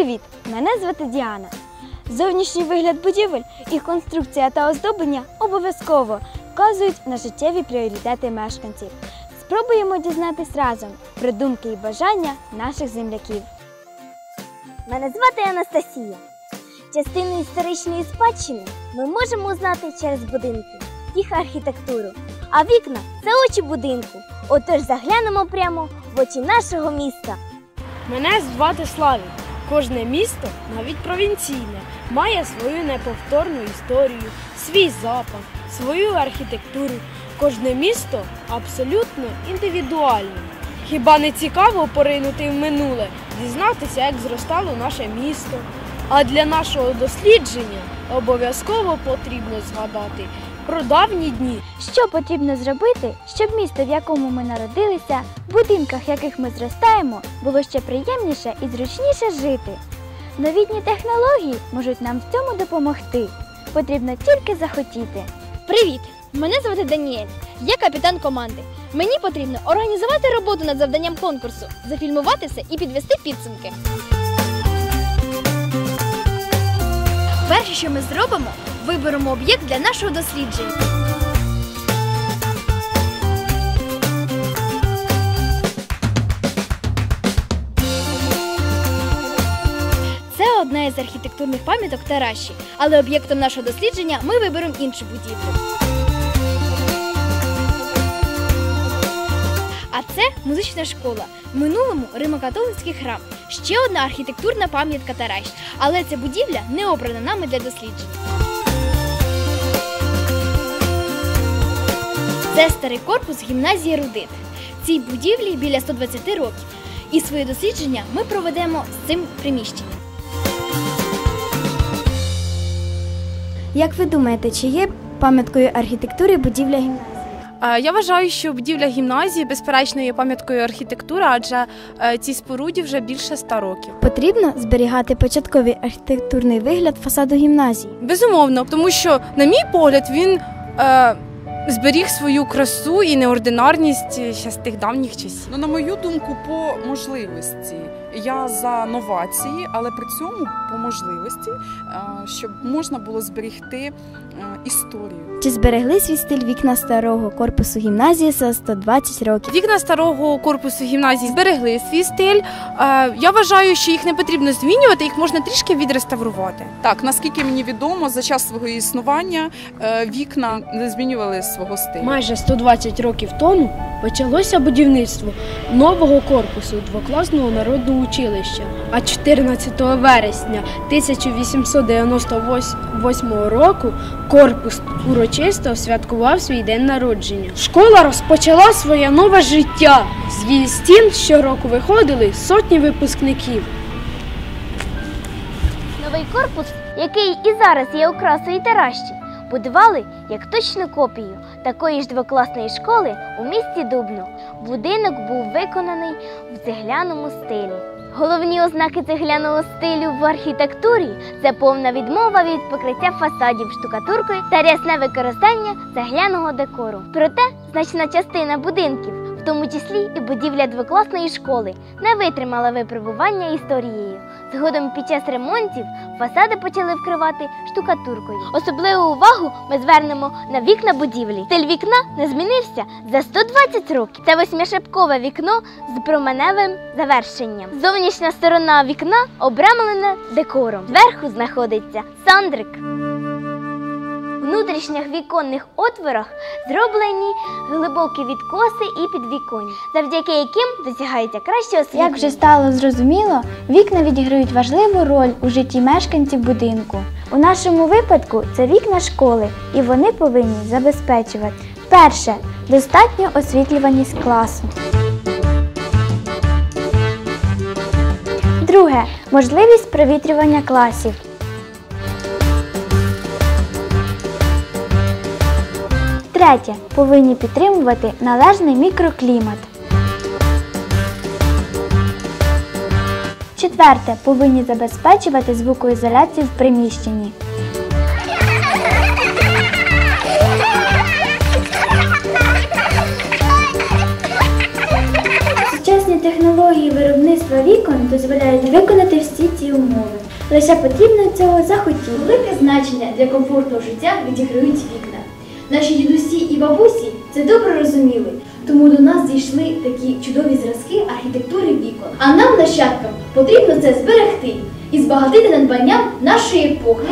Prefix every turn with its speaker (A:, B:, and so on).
A: Привіт! Мене звати Діана. Зовнішній вигляд будівель, їх конструкція та оздоблення обов'язково вказують на життєві пріоритети мешканців. Спробуємо дізнатись разом про думки і бажання наших земляків.
B: Мене звати Анастасія. Частину історичної спадщини ми можемо узнати через будинки, їх архітектуру. А вікна це очі будинку. Отож заглянемо прямо в очі нашого міста.
C: Мене звати Славік. Кожне місто, навіть провінційне, має свою неповторну історію, свій запах, свою архітектуру. Кожне місто абсолютно індивідуальне. Хіба не цікаво поринути в минуле, дізнатися, як зростало наше місто? А для нашого дослідження обов'язково потрібно згадати про давні дні.
A: Що потрібно зробити, щоб місто, в якому ми народилися, в будинках, в яких ми зростаємо, було ще приємніше і зручніше жити? Новітні технології можуть нам в цьому допомогти. Потрібно тільки захотіти.
D: Привіт! Мене звати Даніель. Я капітан команди. Мені потрібно організувати роботу над завданням конкурсу, зафільмувати все і підвести підсумки. Перше, що ми зробимо, виберемо об'єкт для нашого дослідження. Це одна із архітектурних пам'яток Тараші, але об'єктом нашого дослідження ми виберемо іншу будівлю. А це музична школа. В минулому Римо-католицький храм. Ще одна архітектурна пам'ятка Таращ. Але ця будівля не обрана нами для досліджень. Це старий корпус гімназії Рудит. Цій будівлі біля 120 років. І своє дослідження ми проведемо з цим приміщенням.
A: Як ви думаєте, чи є пам'яткою архітектури будівля гімназії?
E: Е, Я вважаю, що будівля гімназії безперечно є пам'яткою архітектури, адже е, цій споруді вже більше ста років.
A: Потрібно зберігати початковий архітектурний вигляд фасаду гімназії.
E: Безумовно, тому що, на мій погляд, він е, зберіг свою красу і неординарність ще з тих давніх часів.
F: Ну, на мою думку, по можливості. Я за новації, але при цьому по можливості, е, щоб можна було зберегти е, історію.
A: Чи зберегли свій стиль вікна старого корпусу гімназії за 120 років?
E: Вікна старого корпусу гімназії зберегли свій стиль. Е, я вважаю, що їх не потрібно змінювати, їх можна трішки відреставрувати.
F: Так, наскільки мені відомо, за час свого існування вікна не змінювали свого стилю.
C: Майже 120 років тому почалося будівництво нового корпусу двокласного народного училища. А 14 вересня 1898 року корпус урочисто святкував свій день народження. Школа розпочала своє нове життя. З її стін щороку виходили сотні випускників.
B: Новий корпус, який і зараз є окрасою Таращі, будували як точну копію такої ж двокласної школи у місті Дубно. Будинок був виконаний в цегляному стилі. Головні ознаки цегляного стилю в архітектурі це повна відмова від покриття фасадів штукатуркою та рясне використання цегляного декору. Проте значна частина будинків, в тому числі і будівля двокласної школи, не витримала випробування історією. Згодом під час ремонтів фасади почали вкривати штукатуркою. Особливу увагу ми звернемо на вікна будівлі. Стиль вікна не змінився за 120 років. Це восьмишепкове вікно з променевим завершенням. Зовнішня сторона вікна обрамлена декором. Зверху знаходиться сандрик. Внутрішніх віконних отворах зроблені глибокі відкоси і підвіконня, завдяки яким досягається краще освітлення.
A: Як вже стало зрозуміло, вікна відіграють важливу роль у житті мешканців будинку. У нашому випадку це вікна школи, і вони повинні забезпечувати перше достатню освітлюваність класу. Друге можливість провітрювання класів. Третє повинні підтримувати належний мікроклімат. Четверте повинні забезпечувати звукоізоляцію в приміщенні. Сучасні технології виробництва вікон дозволяють виконати всі ці умови. Лише потрібно цього захотіти.
D: Велике значення для комфортного життя відіграють вікна. Наші дідусі і бабусі це добре розуміли, тому до нас дійшли такі чудові зразки архітектури вікон. А нам, нащадкам, потрібно це зберегти і збагатити надбанням нашої епохи.